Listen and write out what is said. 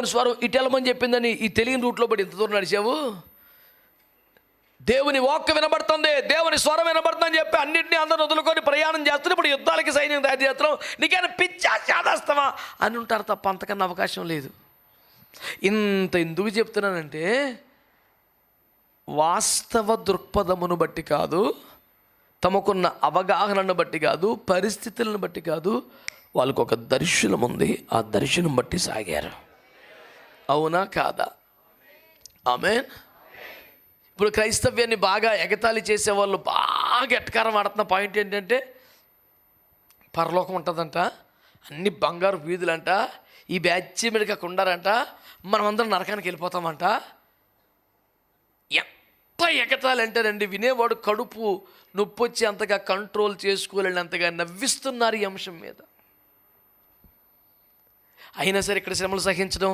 దేవుని స్వరం ఇటు వెళ్ళమని చెప్పిందని ఈ తెలియని రూట్లో పడి ఇంత దూరం నడిచావు? దేవుని వాక్ వినబడుతుంది దేవుని స్వరం వినబడుతుందని చెప్పి అన్నింటినీ అందరూ వదులుకొని ప్రయాణం చేస్తున్న ఇప్పుడు యుద్ధాలకి సైన్యం తయారు చేస్తున్నాం నీకైనా పిచ్చా చేదేస్తావా అని ఉంటారు తప్ప అంతకన్నా అవకాశం లేదు. ఇంత ఎందుకు చెప్తున్నానంటే వాస్తవ దృక్పథమును బట్టి కాదు తమకున్న అవగాహనను బట్టి కాదు పరిస్థితులను బట్టి కాదు వాళ్ళకు ఒక దర్శనం ఉంది ఆ దర్శనం బట్టి సాగారు. అవునా కాదా ఆమె ఇప్పుడు క్రైస్తవ్యాన్ని బాగా ఎగతాళి చేసే వాళ్ళు బాగా ఎటకారం ఆడుతున్న పాయింట్ ఏంటంటే పరలోకం ఉంటుందంట అన్ని బంగారు వీధులంట ఈ బ్యాచ్ మీదకి అక్కడ ఉండారంట మనమందరం నరకానికి వెళ్ళిపోతామంట. ఎంత ఎగతాలు అంటారండి వినేవాడు కడుపు నొప్పి వచ్చి అంతగా కంట్రోల్ చేసుకోలేనంతగా నవ్విస్తున్నారు ఈ అంశం మీద. అయినా సరే ఇక్కడ శ్రమలు సహించడం